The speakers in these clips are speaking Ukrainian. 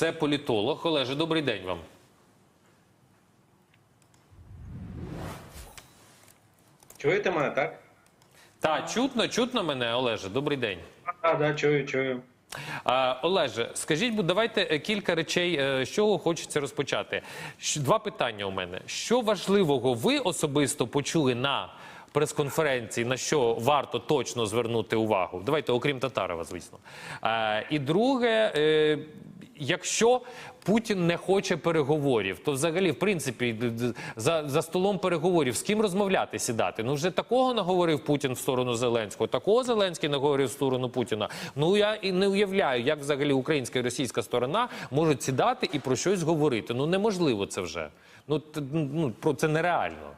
Це політолог. Олеже, добрий день вам. Чуєте мене, так? Та чутно, чутно мене, Олеже. Добрий день. Так, да, чую, чую. Олеже, скажіть, будь, давайте е, кілька речей, е, з чого хочеться розпочати. Два питання у мене. Що важливого ви особисто почули на прес-конференції, на що варто точно звернути увагу? Давайте, окрім Татарова, звісно. А, і друге, е, якщо Путін не хоче переговорів, то взагалі, в принципі, за, за столом переговорів з ким розмовляти сідати? Ну вже такого наговорив Путін в сторону Зеленського, такого Зеленський наговорив в сторону Путіна. Ну я і не уявляю, як взагалі українська і російська сторона можуть сідати і про щось говорити. Ну неможливо це вже. Ну ну про це нереально.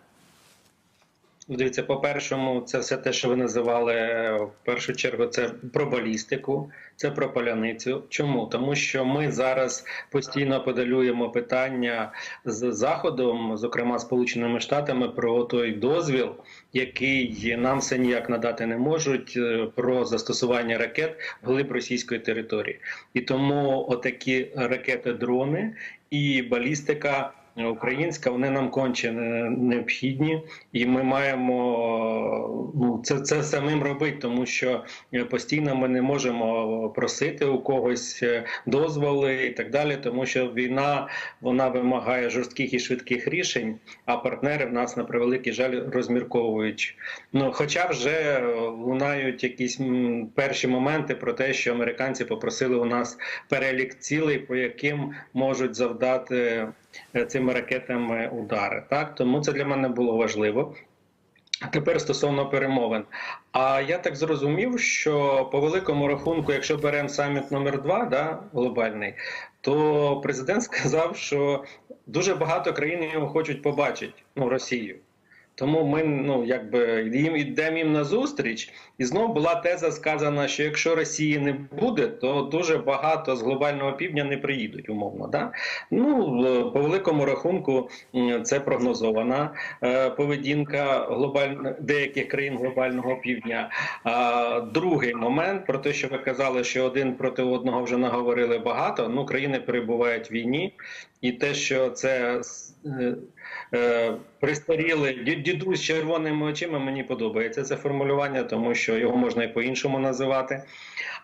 Дивіться, по-першому, це все те, що ви називали е, в першу чергу, це про балістику, це про поляницю. Чому? Тому що ми зараз постійно подалюємо питання з Заходом, зокрема Сполученими Штатами, про той дозвіл, який нам все ніяк надати не можуть, е, про застосування ракет вглиб російської території. І тому отакі ракети-дрони і балістика. Українська, вони нам конче необхідні, і ми маємо ну це, це самим робити, тому що е, постійно ми не можемо просити у когось е, дозволи і так далі, тому що війна вона вимагає жорстких і швидких рішень, а партнери в нас на превеликий жаль розмірковують. Ну, хоча вже е, лунають якісь перші моменти про те, що американці попросили у нас перелік цілей, по яким можуть завдати цими ракетами удари. Так тому це для мене було важливо. Тепер стосовно перемовин. А я так зрозумів, що по великому рахунку, якщо беремо саміт номер 2 да, глобальний, то президент сказав, що дуже багато країн його хочуть побачити, ну Росію. Тому ми ну якби їм йдемо їм на зустріч, і знову була теза сказана, що якщо Росії не буде, то дуже багато з глобального півдня не приїдуть, умовно. Да? Ну е, по великому рахунку це прогнозована е, поведінка глобаль... деяких країн глобального півдня. А другий момент про те, що ви казали, що один проти одного вже наговорили багато. Ну країни перебувають в війні, і те, що це. Е, Пристаріли дідусь з червоними очима мені подобається це формулювання, тому що його можна і по-іншому називати.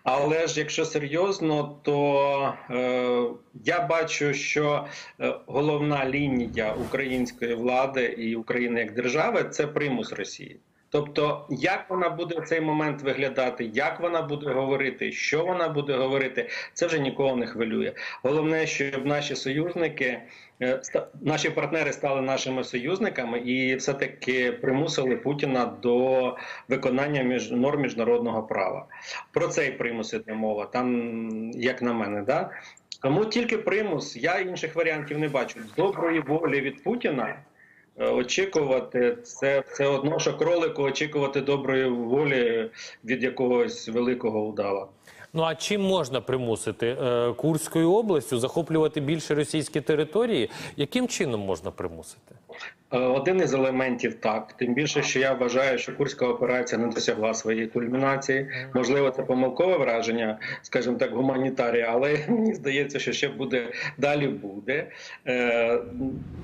Але ж якщо серйозно, то е, я бачу, що е, головна лінія української влади і України як держави це примус Росії. Тобто, як вона буде в цей момент виглядати, як вона буде говорити, що вона буде говорити, це вже нікого не хвилює. Головне, щоб наші союзники, е, наші партнери стали нашими союзниками і все-таки примусили Путіна до виконання між норм міжнародного права. Про цей примус іде мова, там, як на мене, да. Тому тільки примус, я інших варіантів не бачу. Доброї волі від Путіна очікувати це все одно, що кролику очікувати доброї волі від якогось великого удава. Ну а чим можна примусити е, Курською областю захоплювати більше російські території? Яким чином можна примусити? Е, Один із елементів так, тим більше, що я вважаю, що курська операція не досягла своєї кульмінації. Можливо, це помилкове враження, скажімо так, гуманітарія, але мені здається, що ще буде далі буде. Е,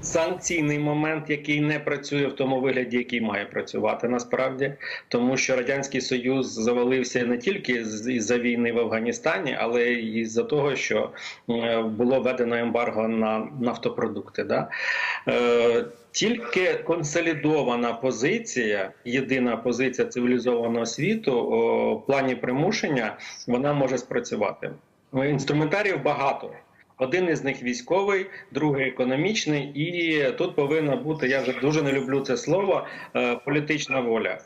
санкційний момент, який не працює в тому вигляді, який має працювати насправді, тому що радянський союз завалився не тільки з- із-за війни в Афганістані, але й із-за того, що е, було введено ембарго на нафтопродукти. Да? Тільки консолідована позиція, єдина позиція цивілізованого світу о, в плані примушення, вона може спрацювати. Ну, Інструментарів багато. Один із них військовий, другий економічний, і тут повинна бути. Я вже дуже не люблю це слово. е, Політична воля.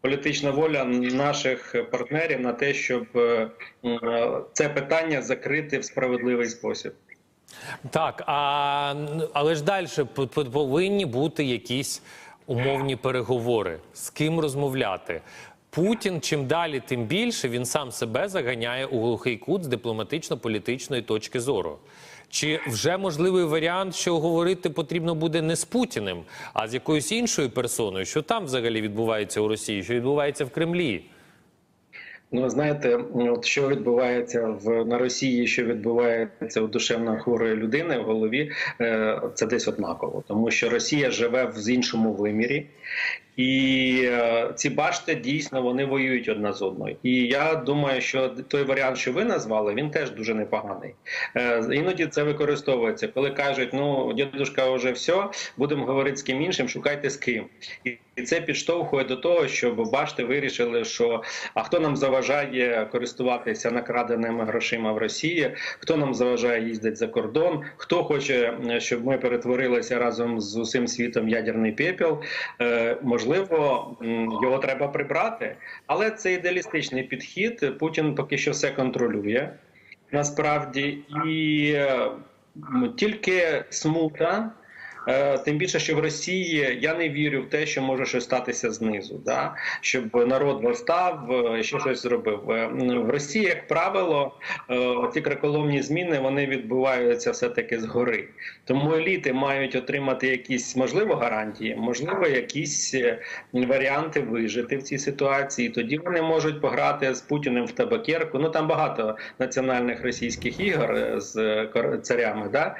Політична воля наших партнерів на те, щоб е, е, це питання закрити в справедливий спосіб. Так, а, але ж далі повинні бути якісь умовні переговори. З ким розмовляти? Путін чим далі, тим більше він сам себе заганяє у глухий кут з дипломатично-політичної точки зору. Чи вже можливий варіант, що говорити потрібно буде не з Путіним, а з якоюсь іншою персоною, що там взагалі відбувається у Росії, що відбувається в Кремлі? Ну, знаєте, от що відбувається в на Росії, що відбувається у душевно хворої людини в голові, е, це десь однаково, тому що Росія живе в іншому вимірі, і е, ці башти дійсно вони воюють одна з одною. І я думаю, що той варіант, що ви назвали, він теж дуже непоганий. Е, іноді це використовується, коли кажуть: ну дідушка, вже все, будемо говорити з ким іншим, шукайте з ким. І це підштовхує до того, щоб башти вирішили, що а хто нам заважає користуватися накраденими грошима в Росії, хто нам заважає їздити за кордон, хто хоче, е, щоб ми перетворилися разом з усім світом ядерний пепел. Можливо, його треба прибрати, але це ідеалістичний підхід. Путін поки що все контролює насправді, і тільки смута. Е, Тим більше, що в Росії я не вірю в те, що може щось статися знизу, да? щоб народ восстав, е, ще щось зробив. Е, В Росії, як правило, ці краколомні зміни вони відбуваються все-таки згори. Тому еліти мають отримати якісь можливо гарантії, можливо, якісь варіанти вижити в цій ситуації. Тоді вони можуть пограти з Путіним в табакерку. Ну там багато національних російських ігор з царями. Да?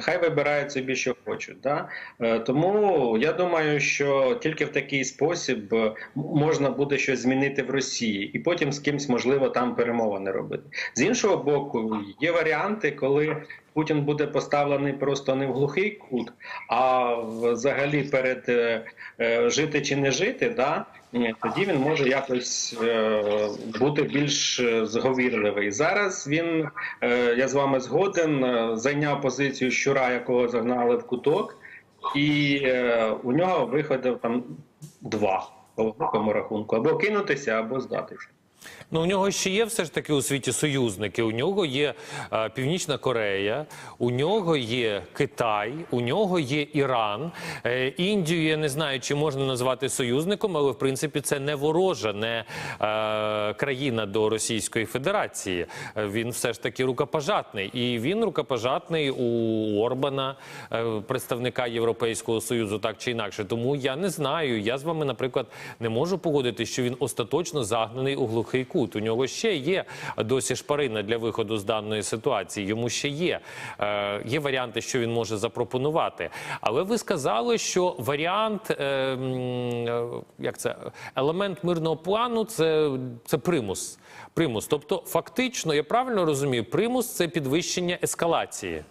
Хай вибирають собі, що хочуть. Да? Е, Тому я думаю, що тільки в такий спосіб е, можна буде щось змінити в Росії, і потім з кимсь можливо там перемовини робити. З іншого боку, є варіанти, коли Путін буде поставлений просто не в глухий кут, а взагалі перед е, е, жити чи не жити, да? Тоді він може якось е, бути більш зговірливий. Зараз він, я з вами згоден, зайняв позицію щура, якого загнали в куток, і у нього виходив там два по великому рахунку: або кинутися, або здатися. Ну, у нього ще є все ж таки у світі союзники. У нього є е, Північна Корея, у нього є Китай, у нього є Іран. Е, Індію я не знаю, чи можна назвати союзником, але в принципі це не ворожа, не е, країна до Російської Федерації. Е, Він все ж таки рукопожатний. І він рукопожатний у Орбана, е, представника Європейського Союзу, так чи інакше. Тому я не знаю. Я з вами, наприклад, не можу погодити, що він остаточно загнаний у глухий кут. У нього ще є досі шпарина для виходу з даної ситуації. Йому ще є, е, є варіанти, що він може запропонувати. Але ви сказали, що варіант, е, е, як це елемент мирного плану, це, це примус. Примус. Тобто, фактично, я правильно розумію, примус це підвищення ескалації.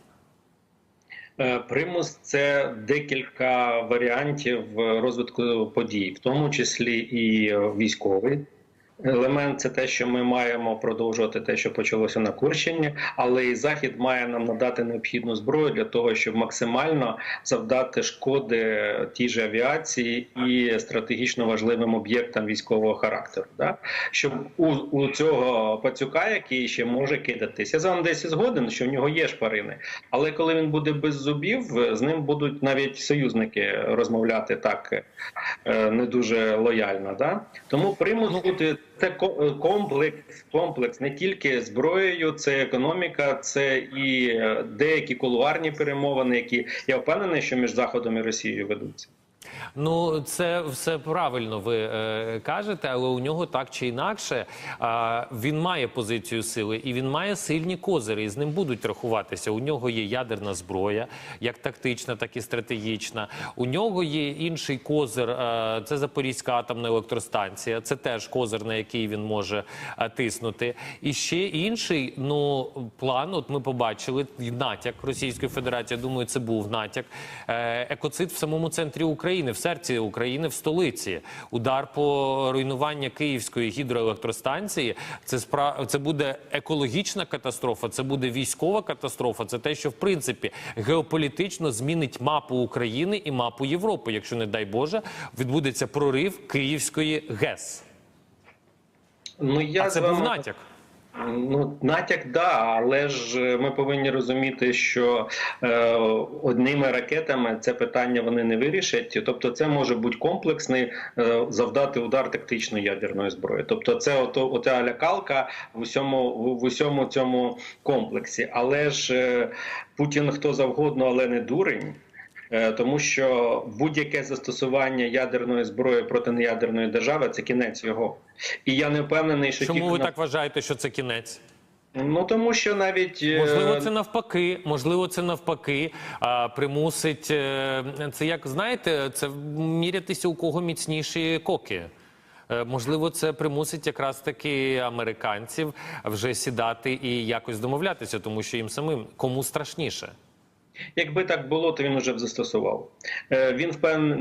Е, Примус це декілька варіантів розвитку подій, в тому числі і е, військовий. Елемент це те, що ми маємо продовжувати те, що почалося на Курщині, але і Захід має нам надати необхідну зброю для того, щоб максимально завдати шкоди тій же авіації і стратегічно важливим об'єктам військового характеру. Да? Щоб у, у цього пацюка, який ще може кидатись, я з вами десь згоден, що в нього є шпарини, але коли він буде без зубів, з ним будуть навіть союзники розмовляти так е, не дуже лояльно. Да? Тому примус бути це ко- комплекс, комплекс не тільки зброєю, це економіка, це і е, деякі кулуарні перемовини, які я впевнений, що між Заходом і Росією ведуться. Ну, це все правильно ви е, кажете, але у нього так чи інакше е, він має позицію сили і він має сильні козири, і з ним будуть рахуватися. У нього є ядерна зброя, як тактична, так і стратегічна. У нього є інший козир. Е, це Запорізька атомна електростанція. Це теж козир, на який він може е, тиснути. І ще інший ну план. От ми побачили натяк Російської Федерації. я Думаю, це був натяк. Е, екоцид в самому центрі України, в серці України, в столиці. Удар по руйнуванню Київської гідроелектростанції. Це спра... це буде екологічна катастрофа, це буде військова катастрофа. Це те, що в принципі геополітично змінить мапу України і мапу Європи, якщо не дай Боже, відбудеться прорив Київської ГЕС. Ну я А це вами- був натяк. Ну, натяк, да, але ж е, ми повинні розуміти, що е, одними ракетами це питання вони не вирішать. Тобто, це може бути комплексний е, завдати удар тактичної ядерної зброї. Тобто, це ото, оця лякалка в усьому в усьому цьому комплексі. Але ж е, Путін хто завгодно, але не дурень. Е, тому що будь-яке застосування ядерної зброї проти неядерної держави це кінець його. І я не впевнений, що Чому тільки ви на- так вважаєте, що це кінець? ну тому, що навіть е, Можливо, це навпаки. Можливо, це навпаки а, примусить. е, Це як знаєте, це мірятися у кого міцніші коки. Можливо, це примусить якраз таки американців вже сідати і якось домовлятися, тому що їм самим кому страшніше. Якби так було, то він уже б застосував. Е, Він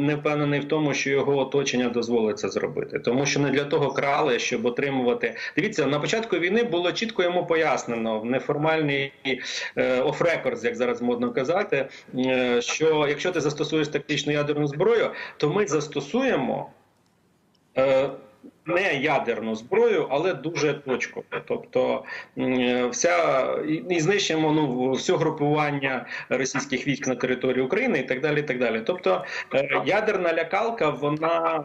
не впевнений в тому, що його оточення дозволить це зробити, тому що не для того крали, щоб отримувати. Дивіться, на початку війни було чітко йому пояснено в неформальній оф-рекордс, як зараз модно казати, е, що якщо ти застосуєш тактичну ядерну зброю, то ми застосуємо. Е, Не ядерну зброю, але дуже точково. Тобто вся і знищимо ну все групування російських військ на території України і так далі. І так далі. Тобто е, ядерна лякалка, вона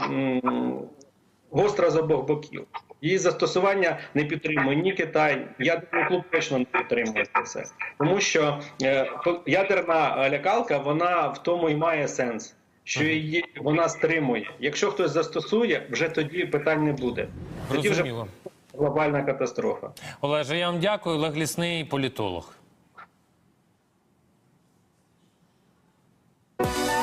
гостра з обох боків. Її застосування не підтримує ні Китай, ядерний клуб точно не підтримує це все. Тому що е, ядерна лякалка, вона в тому і має сенс. Що її вона стримує. Якщо хтось застосує, вже тоді питань не буде. Тоді вже глобальна катастрофа. Олеже, я вам дякую. Олег Лісний, політолог.